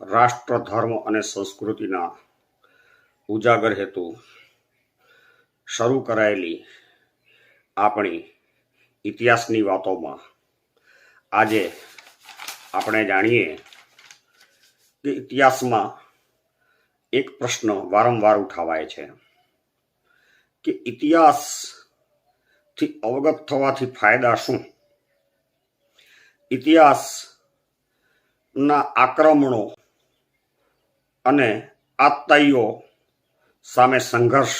રાષ્ટ્ર ધર્મ અને સંસ્કૃતિના ઉજાગર હેતુ શરૂ કરાયેલી આપણી ઇતિહાસની વાતોમાં. આજે આપણે જાણીએ કે ઇતિહાસમાં એક પ્રશ્ન વારંવાર ઉઠાવાય છે કે ઇતિહાસથી અવગત થવાથી ફાયદા શું? ઇતિહાસના આક્રમણો અને આત્તાઈઓ સામે સંઘર્ષ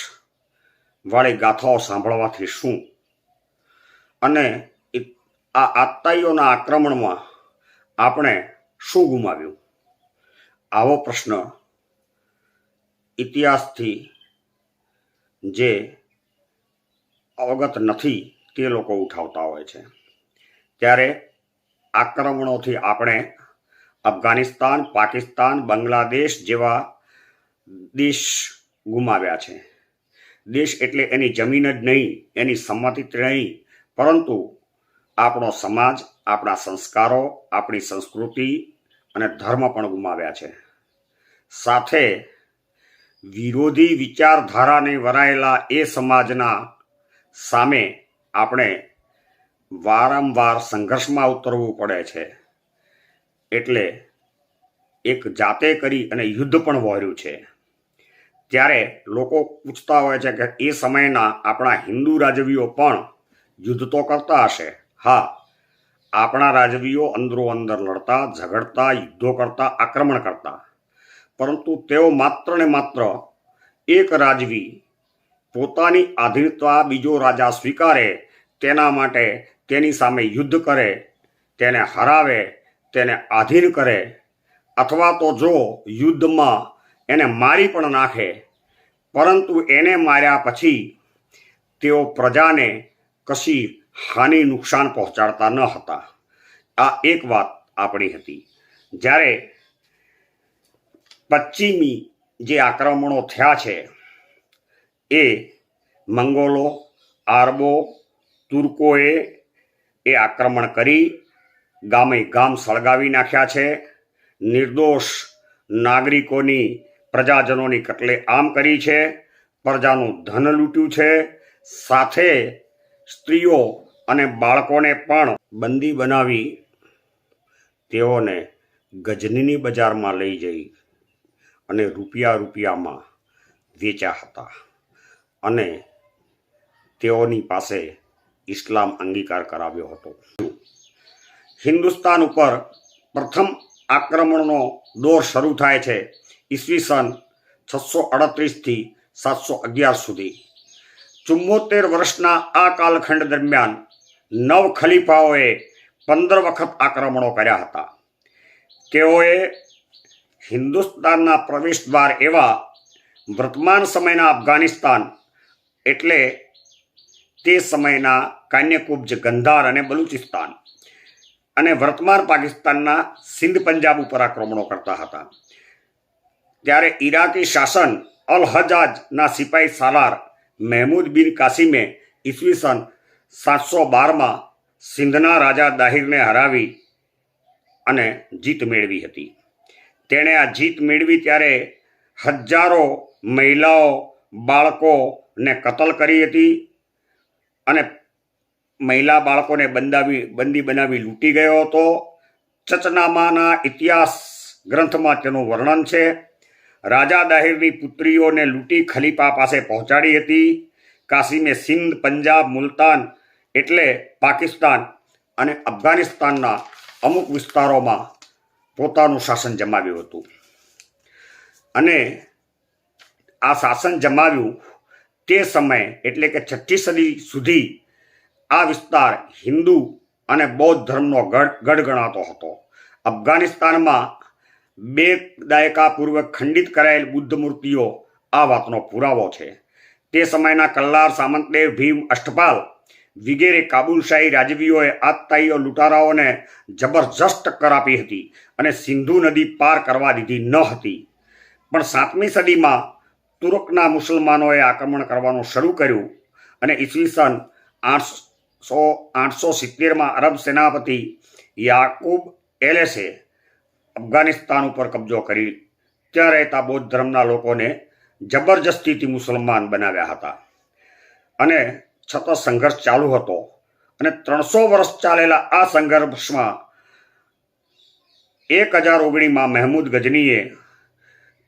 વાળી ગાથાઓ સાંભળવાથી શું? અને આ આત્તાઈઓના આક્રમણમાં આપણે શું ગુમાવ્યું? આવો પ્રશ્ન ઇતિહાસથી જે અવગત નથી તે લોકો ઉઠાવતા હોય છે. ત્યારે આક્રમણોથી આપણે અફઘાનિસ્તાન, પાકિસ્તાન, બાંગ્લાદેશ જેવા દેશ ગુમાવ્યા છે. દેશ એટલે એની જમીન જ નહીં, એની સંમતિ નહીં. પરંતુ આપણો સમાજ, આપણા સંસ્કારો, આપણી સંસ્કૃતિ અને ધર્મ પણ ગુમાવ્યા છે. સાથે વિરોધી વિચારધારાને વરાયેલા એ સમાજના સામે આપણે વારંવાર સંઘર્ષમાં ઉતરવું પડે છે. એટલે એક જાતે કરી અને યુદ્ધ પણ વહોર્યું છે. ત્યારે લોકો પૂછતા હોય છે કે એ સમયના આપણા હિન્દુ રાજવીઓ પણ યુદ્ધ તો કરતા હશે. હા, આપણા રાજવીઓ અંદરો અંદર લડતા, ઝઘડતા, યુદ્ધો કરતા, આક્રમણ કરતા. પરંતુ તેઓ માત્ર ને માત્ર એક રાજવી પોતાની આધીનતા બીજો રાજા સ્વીકારે, તેના માટે તેની સામે યુદ્ધ કરે, તેને હરાવે તેને આધીન કરે, અથવા તો જો યુદ્ધમાં એને મારી પણ નાખે, પરંતુ એને માર્યા પછી તેઓ પ્રજાને કશી હાનિ નુકસાન પહોંચાડતા ન હતા. આ એક વાત આપણી હતી. જ્યારે પશ્ચિમી જે આક્રમણો થયા છે, એ મંગોલો, આરબો, તુર્કોએ એ આક્રમણ કરી ગામે ગામ સળગાવી નાખ્યા છે. નિર્દોષ નાગરિકોની પ્રજાજનોની કટલે આમ કરી છે. પ્રજાનું ધન લૂંટ્યું છે. સાથે સ્ત્રીઓ અને બાળકોને પણ બંદી બનાવી તેઓને ગજનીની બજારમાં લઈ જઈ અને રૂપિયા રૂપિયામાં વેચ્યા હતા. અને તેઓની પાસે ઇસ્લામ અંગીકાર કરાવ્યો હતો. હિન્દુસ્તાન ઉપર પ્રથમ આક્રમણનો દોર શરૂ થાય છે ઈસવીસન છસો અડત્રીસથી સાતસો અગિયાર સુધી. ચુમ્મોતેર વર્ષના આ કાલખંડ દરમિયાન નવ ખલીફાઓએ પંદર વખત આક્રમણો કર્યા હતા. તેઓએ હિન્દુસ્તાનના પ્રવેશ દ્વાર એવા વર્તમાન સમયના અફઘાનિસ્તાન એટલે તે સમયના કાન્યકુબ્જ ગંધાર અને બલુચિસ્તાન. અને વર્તમાન પાકિસ્તાનના સિંધ પંજાબ ઉપર આક્રમણો કરતા હતા. ત્યારે ઈરાકી શાસન અલ હજાજના સિપાહી સાલાર મહેમૂદ બિન કાસિમે ઈસવીસન સાતસો બારમાં સિંધના રાજા દાહિરને હરાવી અને જીત મેળવી હતી. તેણે આ જીત મેળવી ત્યારે હજારો મહિલાઓ બાળકોને કતલ કરી હતી અને મહિલા બાળકોને બંધાવી બંદી બનાવી લૂંટી ગયો હતો. ચચનામાના ઇતિહાસ ગ્રંથમાં તેનું વર્ણન છે. રાજા દાહિરની પુત્રીઓને લૂંટી ખલીફા પાસે પહોંચાડી હતી. કાશીમે સિંધ, પંજાબ, મુલતાન એટલે પાકિસ્તાન અને અફઘાનિસ્તાનના અમુક વિસ્તારોમાં પોતાનું શાસન જમાવ્યું હતું. અને આ શાસન જમાવ્યું તે સમયે એટલે કે છઠ્ઠી સદી સુધી આ વિસ્તાર હિન્દુ અને બૌદ્ધ ધર્મનો ગઢ ગણાતો હતો. અફઘાનિસ્તાનમાં બે દાયકા પૂર્વે ખંડિત કરાયેલ બુદ્ધ મૂર્તિઓ આ વાતનો પુરાવો છે. તે સમયના કલ્લાર સામંતદેવ, ભીમ, અષ્ટપાલ, વગેરે કાબુલશાહી રાજવીઓએ આતતાઈઓ લૂંટારાઓને જબરજસ્ત ટક્કર આપી હતી અને સિંધુ નદી પાર કરવા દીધી ન હતી. પણ સાતમી સદીમાં તુર્કના મુસલમાનોએ આક્રમણ કરવાનું શરૂ કર્યું અને ઈસવીસન આઠસો આઠસો સિત્તેરમાં અરબ સેનાપતિ યાકુબ એલેસે અફઘાનિસ્તાન ઉપર કબજો કરી ત્યાં રહેતા બૌદ્ધ ધર્મના લોકોને જબરજસ્તીથી મુસલમાન બનાવ્યા હતા. અને છતાં સંઘર્ષ ચાલુ હતો અને ત્રણસો વર્ષ ચાલેલા આ સંઘર્ષમાં એક હજાર ઓગણીમાં મહેમૂદ ગજનીએ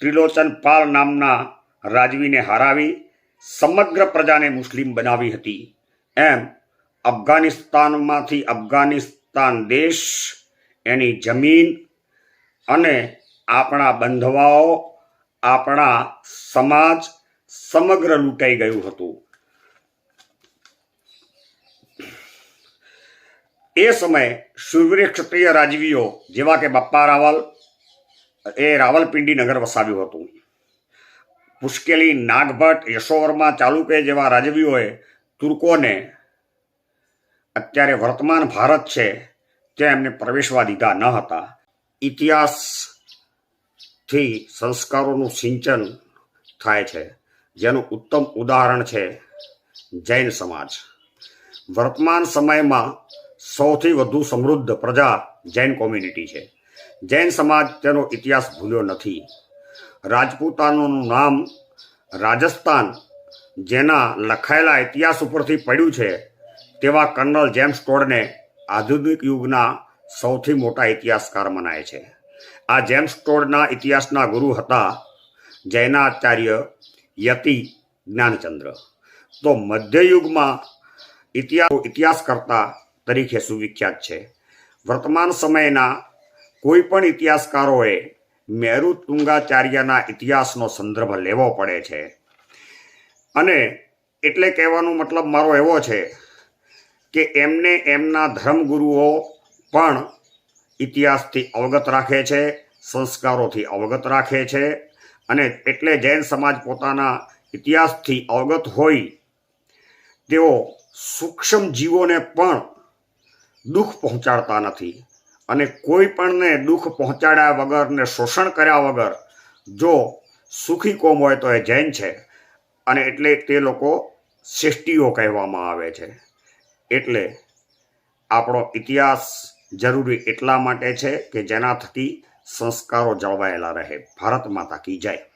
ત્રિલોચન પાલ નામના રાજવીને હરાવી સમગ્ર પ્રજાને મુસ્લિમ બનાવી હતી. એમ અફઘાનિસ્તાનમાંથી અફઘાનિસ્તાન દેશ, એની જમીન અને આપણા બંધવાઓ, આપણા સમાજ સમગ્ર લૂંટાઈ ગયું હતું. એ સમયે શૂરવીર ક્ષત્રિય રાજવીઓ, જેવા કે બપ્પા રાવલ, એ રાવલપિંડી નગર વસાવ્યું હતું. પુષ્કેલી નાગભટ્ટ, યશોવર્મા ચાલુકે જેવા રાજવીઓએ તુર્કોને અત્યારે વર્તમાન ભારત છે, ત્યાં એમને પ્રવેશવા દીધા ન હતા. ઇતિહાસથી સંસ્કારોનું સિંચન થાય છે. જેનું ઉત્તમ ઉદાહરણ છે જૈન સમાજ. વર્તમાન સમયમાં સૌથી વધુ સમૃદ્ધ પ્રજા જૈન કોમ્યુનિટી છે. જૈન સમાજ તેનો ઇતિહાસ ભૂલ્યો નથી. રાજપૂતાનોનું નામ રાજસ્થાન, જેના લખાયેલા ઇતિહાસ ઉપરથી પડ્યું છે તેવા કર્નલ જેમ્સ ટોડને આધુનિક યુગના સૌથી મોટા ઇતિહાસકાર મનાય છે. આ જેમ્સ ટોડના ઇતિહાસના ગુરુ હતા જૈનાચાર્ય યતિ જ્ઞાનચંદ્ર. તો મધ્યયુગમાં ઇતિહાસ ઇતિહાસકર્તા તરીકે સુવિખ્યાત છે. વર્તમાન સમયના કોઈ પણ ઇતિહાસકારોએ મેરુ તુંગાચાર્યના ઇતિહાસનો સંદર્ભ લેવો પડે છે. અને એટલે કહેવાનો મતલબ મારો એવો છે કે એમને એમના ધર્મગુરુઓ પણ ઇતિહાસથી અવગત રાખે છે, સંસ્કારોથી અવગત રાખે છે અને એટલે જૈન સમાજ પોતાના ઇતિહાસથી અવગત હોય તેઓ સૂક્ષ્મ જીવોને પણ દુઃખ પહોંચાડતા નથી અને કોઈ પણને દુઃખ પહોંચાડ્યા વગર ને શોષણ કર્યા વગર જો સુખી કોમ હોય તો એ જૈન છે અને એટલે તે લોકો શ્રેષ્ઠીઓ કહેવામાં આવે છે. એટલે આપણો ઇતિહાસ જરૂરી એટલા માટે છે કે જેના થકી સંસ્કારો જળવાયેલા રહે. ભારત માતા કી જય.